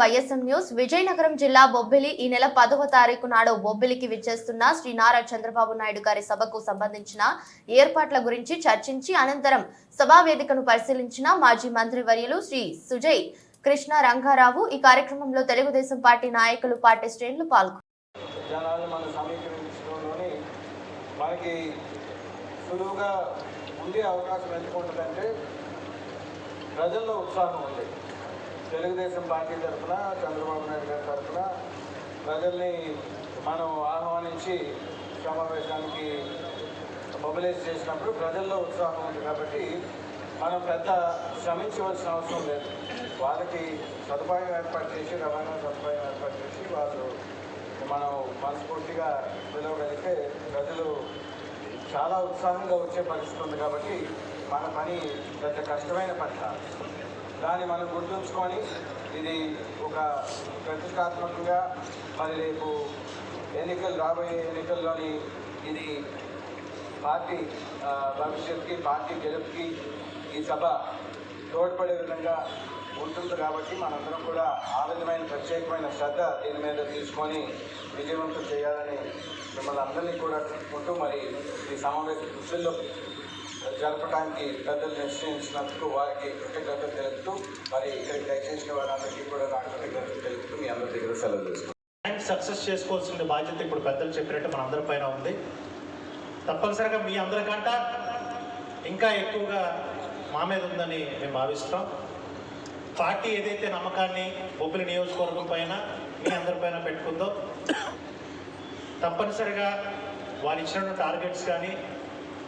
YSM news. Vizianagaram జిల్లా బొబ్బిలి ఈ నెల పదవ తారీఖు నాడు బొబ్బిలికి విచ్చేస్తున్న శ్రీ నారా చంద్రబాబు నాయుడు గారి సభకు సంబంధించిన ఏర్పాట్ల గురించి చర్చించి అనంతరం సభా వేదికను పరిశీలించిన మాజీ మంత్రి వర్యులు శ్రీ సుజయ్ కృష్ణ రంగారావు ఈ కార్యక్రమంలో తెలుగుదేశం పార్టీ నాయకులు పార్టీ శ్రేణులు పాల్గొన్నారు. ప్రజల్లో ఉత్సాహం ఉంది. తెలుగుదేశం పార్టీ తరఫున చంద్రబాబు నాయుడు గారి తరఫున ప్రజల్ని మనం ఆహ్వానించి సమావేశానికి మొబిలైజ్ చేసినప్పుడు ప్రజల్లో ఉత్సాహం ఉంది కాబట్టి మనం పెద్ద శ్రమించవలసిన అవసరం లేదు. వాళ్ళకి సదుపాయం ఏర్పాటు చేసి రవాణా సదుపాయం ఏర్పాటు చేసి వాళ్ళు మనం మనస్ఫూర్తిగా పిలవగలిగితే ప్రజలు చాలా ఉత్సాహంగా వచ్చే పరిస్థితి ఉంది కాబట్టి మన పని పెద్ద కష్టమైన పని కాదు. దాన్ని మనం గుర్తుంచుకొని ఇది ఒక ప్రతిష్టాత్మకంగా మరి రేపు ఎన్నికలు రాబోయే ఎన్నికల్లోని ఇది పార్టీ భవిష్యత్కి భవిష్యత్తుకి పార్టీ గెలుపుకి ఈ సభ తోడ్పడే విధంగా ఉంటుంది కాబట్టి మనందరం కూడా ఆ విధమైన ప్రత్యేకమైన శ్రద్ధ దీని మీద తీసుకొని విజయవంతం చేయాలని మిమ్మల్ని అందరినీ కూడా చెప్పుకుంటూ మరి ఈ సమావేశ దృష్టిలో జరపడానికి పెద్దలు నిశ్చయించినందుకు వారికి కృతజ్ఞతలు మరి ఇక్కడికి దయచేసిన వారందరికీ కూడా డాక్టర్ దగ్గర తెలుపుతూ మీ అందరి దగ్గర సెలవు తీసుకుంటాను బ్యాంక్ సక్సెస్ చేసుకోవాల్సిన బాధ్యత ఇప్పుడు పెద్దలు చెప్పినట్టు మన అందరి పైన ఉంది. తప్పనిసరిగా మీ అందరికంట ఇంకా ఎక్కువగా మా మీద ఉందని మేము భావిస్తాం పార్టీ ఏదైతే నమ్మకాన్ని బొబ్బిలి నియోజకవర్గం పైన మీ అందరిపైన పెట్టుకుందో తప్పనిసరిగా వారు ఇచ్చిన టార్గెట్స్ కానీ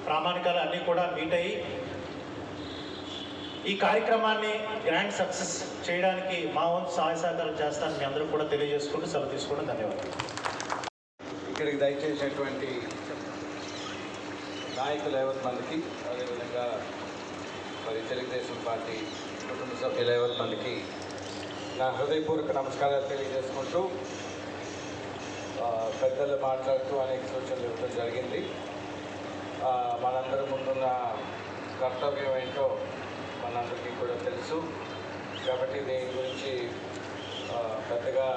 ప్రామాణికాలు అన్నీ కూడా మీట్ అయ్యి ఈ కార్యక్రమాన్ని గ్రాండ్ సక్సెస్ చేయడానికి మా వంతు సహాయ సహకారం చేస్తానని మీ అందరూ కూడా తెలియజేసుకుంటూ సెలవు తీసుకోవడం ధన్యవాదాలు. ఇక్కడికి దయచేసినటువంటి నాయకులు ఎవరి మందికి? అదేవిధంగా మరి తెలుగుదేశం పార్టీ కుటుంబ సభ్యులు ఎవరి మందికి? నా హృదయపూర్వక నమస్కారాలు తెలియజేసుకుంటూ పెద్దలు మాట్లాడుతూ అనేక సూచనలు ఇవ్వడం జరిగింది. మనందరి ముందున్న కర్తవ్యం ఏంటో మనందరికీ కూడా తెలుసు. కాబట్టి దీని గురించి పెద్దగా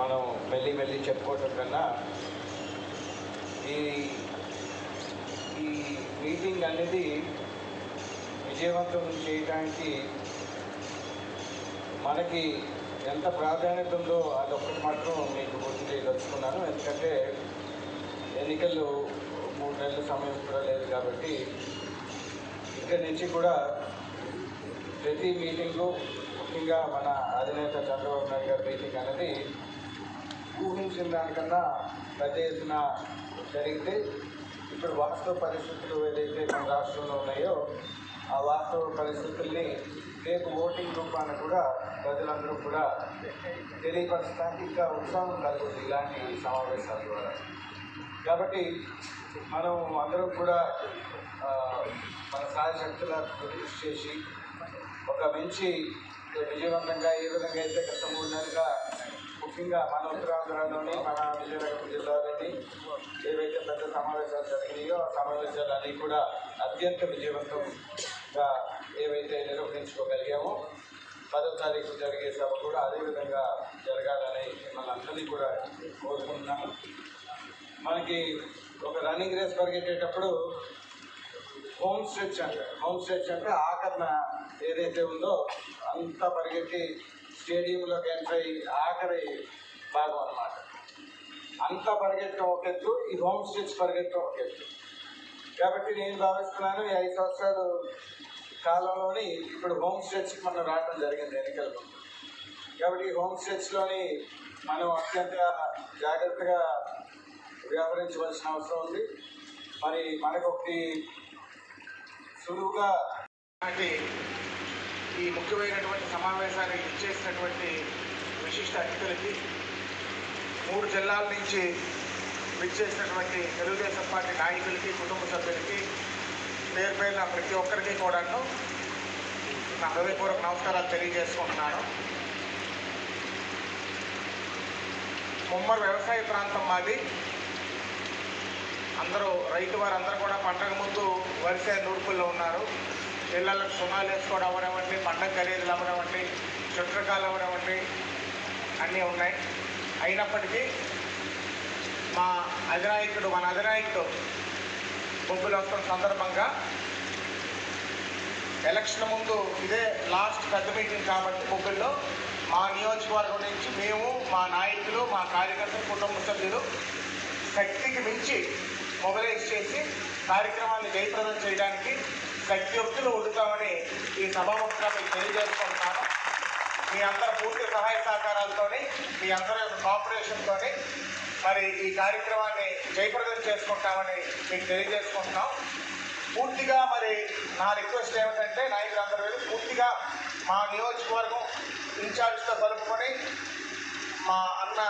మనం మెల్లి మెల్లి చెప్పుకోవటం కన్నా ఈ ఈ మీటింగ్ అనేది విజయవంతం చేయడానికి మనకి ఎంత ప్రాధాన్యత ఉందో అదొక్కటి మాత్రం మీకు గుర్తు చేయదలుచుకున్నాను. ఎందుకంటే ఎన్నికలు మూడు నెలల సమయం కూడా లేదు కాబట్టి దగ్గర నుంచి కూడా ప్రతి మీటింగు ముఖ్యంగా మన అధినేత చంద్రబాబు నాయుడు గారి మీటింగ్ అనేది ఊహించిన దానికన్నా పెద్ద ఎత్తున జరిగితే ఇప్పుడు వాస్తవ పరిస్థితులు ఏదైతే మన రాష్ట్రంలో ఉన్నాయో ఆ వాస్తవ పరిస్థితుల్ని రేపు ఓటింగ్ రూపాన కూడా ప్రజలందరూ కూడా తెలియపరచడానికి ఇంకా ఉత్సాహం కలుగుతుంది ఇలాంటి సమావేశాల ద్వారా. కాబట్టి మనం అందరం కూడా మన సాయశక్తుల కృషి చేసి ఒక మంచి విజయవంతంగా ఏ విధంగా అయితే గత మూడు నెలలుగా ముఖ్యంగా మన ఉత్తరాంధ్రలోని మన విజయనగరం జిల్లాలోని ఏవైతే పెద్ద సమావేశాలు జరిగినాయో ఆ సమావేశాలన్నీ కూడా అత్యంత విజయవంతంగా ఏవైతే నిర్వహించుకోగలిగామో పదో తారీఖు జరిగే సభ కూడా అదేవిధంగా జరగాలని జరగాలని మనందరినీ కూడా కోరుకుంటున్నాను. మనకి ఒక రన్నింగ్ రేస్ పరిగెట్టేటప్పుడు హోమ్ స్ట్రెచ్ అంటారు. హోమ్ స్ట్రెచ్ అంటే ఆఖరణ ఏదైతే ఉందో అంతా పరిగెట్టి స్టేడియంలోకి ఎంటర్ అయ్యి ఆఖరి భాగం అన్నమాట. అంతా పరిగెట్టడం ఒక ఎత్తు ఈ హోమ్ స్ట్రెచ్ పరిగెట్టడం ఒక ఎత్తు. కాబట్టి నేను భావిస్తున్నాను ఈ ఐదు సంవత్సరాలు కాలంలోని ఇప్పుడు హోమ్ స్ట్రెచ్కి మనం రావడం జరిగింది ఎన్నికల కాబట్టి ఈ హోమ్ స్ట్రెచ్లోని మనం అత్యంత జాగ్రత్తగా వ్యవహరించవలసిన అవసరం ఉంది. మరి మనకు ఒకటి సులువుగా మనకి ఈ ముఖ్యమైనటువంటి సమావేశానికి ఇచ్చేసినటువంటి విశిష్ట అతిథులకి మూడు జిల్లాల నుంచి విచ్చేసినటువంటి తెలుగుదేశం పార్టీ నాయకులకి కుటుంబ సభ్యులకి పేరు పేరున ప్రతి ఒక్కరికి కూడాను నా హృదయపూర్వక నమస్కారాలు తెలియజేసుకుంటున్నాను. ముమ్మరు వ్యవసాయ ప్రాంతం మాది. అందరూ రైతు వారందరూ కూడా పంటకు ముందు వరిసే నూర్పుల్లో ఉన్నారు. పిల్లలకు సున్నాలు వేసుకోవడం అవనివ్వండి పంట ఖరీదులు అవనివ్వండి చుట్టకాలు అవనివ్వండి అన్నీ ఉన్నాయి. అయినప్పటికీ మా అధినాయకుడు మన అధినాయకుడు బొబ్బులు వస్తున్న సందర్భంగా ఎలక్షన్ ముందు ఇదే లాస్ట్ పెద్ద మీటింగ్ కాబట్టి బొబ్బుల్లో మా నియోజకవర్గం నుంచి మేము మా నాయకులు మా కార్యకర్తలు కుటుంబ సభ్యులు శక్తికి మించి మొబిలైజ్ చేసి కార్యక్రమాన్ని జయప్రదం చేయడానికి శక్తియుక్తులు ఉండుతామని ఈ సభాముఖంగా మీకు తెలియజేసుకుంటున్నాను. మీ అందరి పూర్తి సహాయ సహకారాలతోని మీ అందరి యొక్క కోఆపరేషన్తోని మరి ఈ కార్యక్రమాన్ని జయప్రదం చేసుకుంటామని మీకు తెలియజేసుకుంటున్నాం. పూర్తిగా మరి నా రిక్వెస్ట్ ఏమిటంటే నాయకులందరూ వెళ్ళి పూర్తిగా మా నియోజకవర్గం ఇన్ఛార్జ్తో కలుపుకొని మా అన్న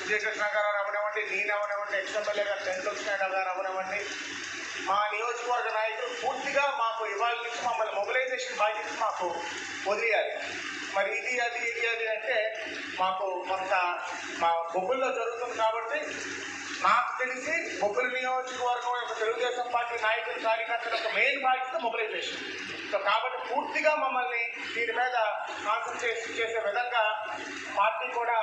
విజయకృష్ణ గారు అవనివ్వండి నేను అవనివ్వండి ఎక్స్ఎమ్మెల్యే గారు టెన్ గారు అవనివ్వండి మా నియోజకవర్గ నాయకులు పూర్తిగా మాకు ఇవాళ నుంచి మమ్మల్ని మొబిలైజేషన్ బాధ్యత మాకు వదిలేయాలి. మరి ఇది అది ఇది అది అంటే మాకు కొంత మా బొబ్బుల్లో జరుగుతుంది కాబట్టి నాకు తెలిసి బొబ్బుల నియోజకవర్గం యొక్క తెలుగుదేశం పార్టీ నాయకులు కార్యకర్తల యొక్క మెయిన్ బాధ్యత మొబిలైజేషన్. సో కాబట్టి పూర్తిగా మమ్మల్ని దీని మీద కాన్సన్ట్రేట్ చేసే విధంగా పార్టీ కూడా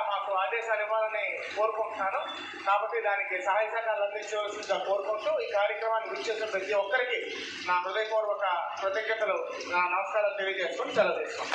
మాకు ఇవ్వాలని కోరుకుంటున్నాను. కాబట్టి దానికి సహాయ సహకారాలు అందించవలసిందిగా కోరుకుంటూ ఈ కార్యక్రమాన్ని విచ్చేసిన ప్రతి ఒక్కరికి నా హృదయపూర్వక కృతజ్ఞతలు నా నమస్కారాలు తెలియజేసుకొని సెలవు తీసుకుంటాను